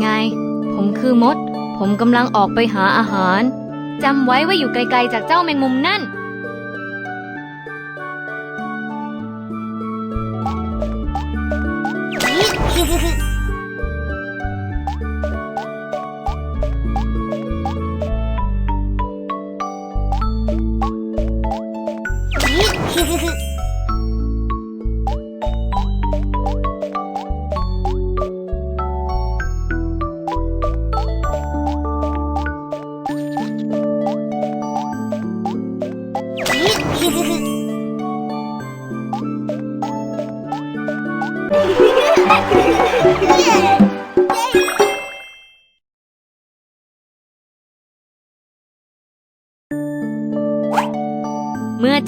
ไง ผมคือมด ผมกำลังออกไปหาอาหาร จำไว้ว่าอยู่ไกลๆจากเจ้าแมงมุมนั่น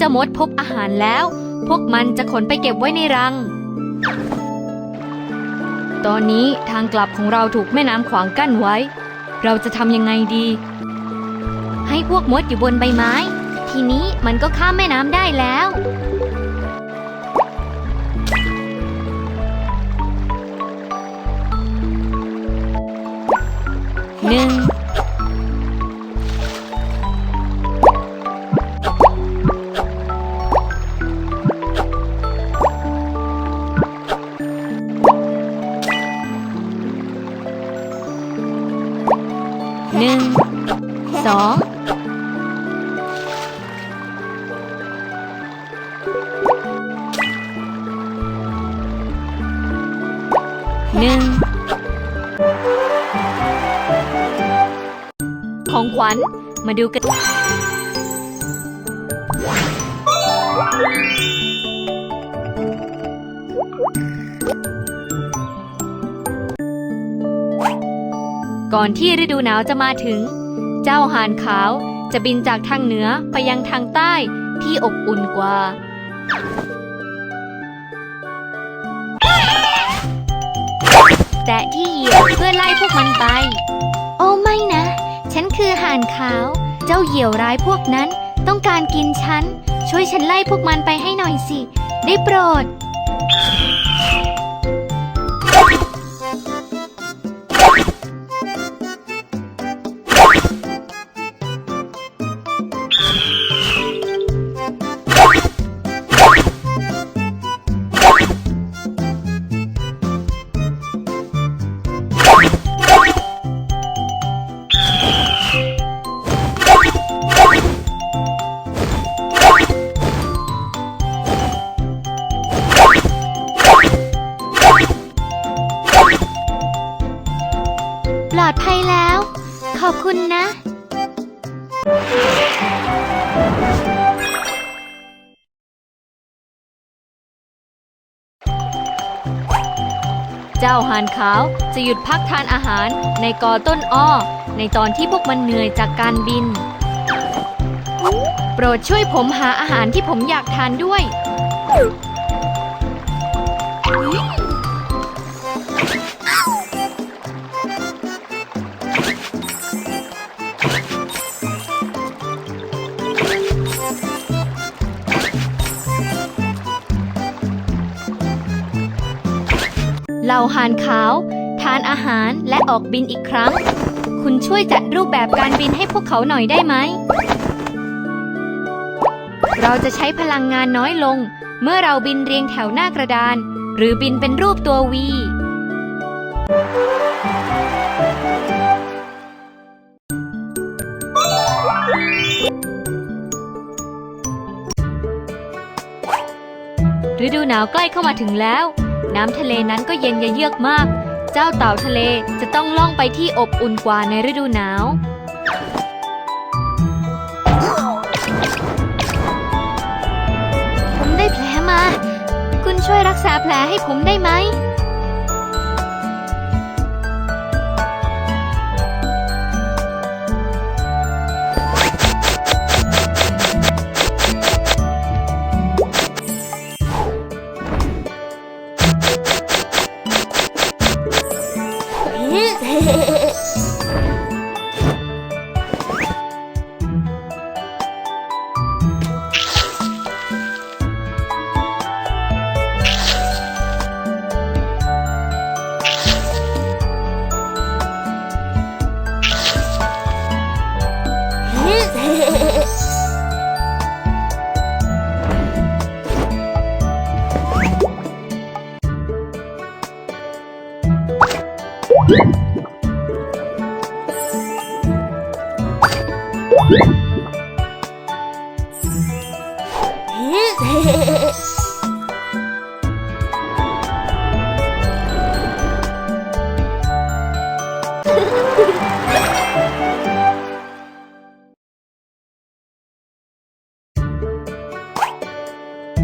จ้ามดพบอาหารแล้ว พวกมันจะขนไปเก็บไว้ในรัง ตอนนี้ทางกลับของเราถูกแม่น้ำขวางกั้นไว้ เราจะทำยังไงดี ให้พวกมดอยู่บนใบไม้ ทีนี้มันก็ข้ามแม่น้ำได้แล้ว หนึ่ง หนึ่งสองหนึ่งของขวัญมาดูกัน ก่อนที่ฤดูหนาวจะมาถึง เจ้าห่านขาวจะบินจากทางเหนือไปยังทางใต้ที่อบอุ่นกว่า แต่ที่เหยียบเพื่อไล่พวกมันไป โอ้ไม่นะ ฉันคือห่านขาว เจ้าเหยี่ยวร้ายพวกนั้นต้องการกินฉัน ช่วยฉันไล่พวกมันไปให้หน่อยสิ ได้โปรด ดภัยแล้ว ขอบคุณนะ เจ้าหานขาวจะหยุดพักทานอาหารในกอต้นอ้อ ในตอนที่พวกมันเหนื่อยจากการบิน โปรดช่วยผมหาอาหารที่ผมอยากทานด้วย เหล่าหานขาว ทานอาหารและออกบินอีกครั้ง คุณช่วยจัดรูปแบบการบินให้พวกเขาหน่อยได้ไหม เราจะใช้พลังงานน้อยลง เมื่อเราบินเรียงแถวหน้ากระดาน หรือบินเป็นรูปตัววีฤดูหนาวใกล้เข้ามาถึงแล้ว น้ำทะเลนั้นก็เย็นยะเยือกมาก เจ้าเต่าทะเลจะต้องล่องไปที่อบอุ่นกว่าในฤดูหนาว ผมได้แผลมา คุณช่วยรักษาแผลให้ผมได้ไหม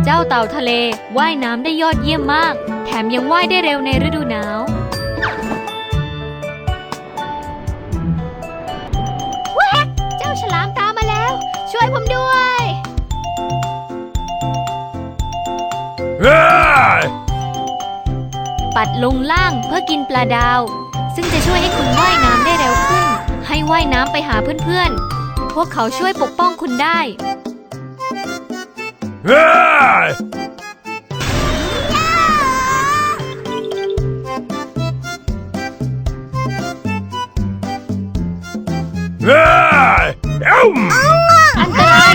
เจ้าเต่าทะเลว่ายน้ำได้ยอดเยี่ยมมาก แถมยังว่ายได้เร็วในฤดูหนาวเจ้าฉลามตามมาแล้ว ช่วยผมด้วย Hey! ปัดลงล่างเพื่อกินปลาดาว ซึ่งจะช่วยให้คุณว่ายน้ำได้เร็วขึ้น ให้ว่ายน้ำไปหาเพื่อนๆ พวกเขาช่วยปกป้องคุณได้ Hey! Hey! Ow! อันตราย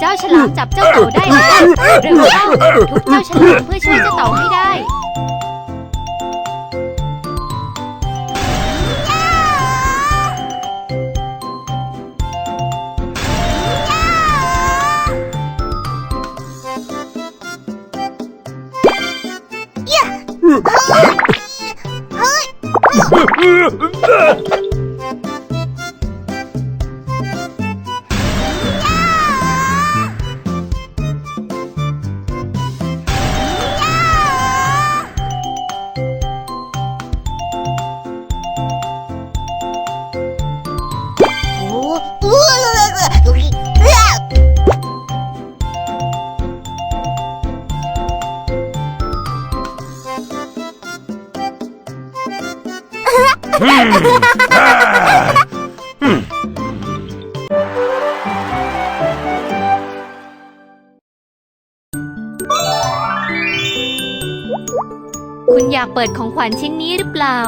เจ้าฉลามจับเจ้าเต่าได้แล้วเร็วเข้าทุบเจ้าฉลามเพื่อช่วยเจ้าเต่าให้ได้ Ah! คุณอยากเปิดของขวัญชิ้นนี้หรือเปล่า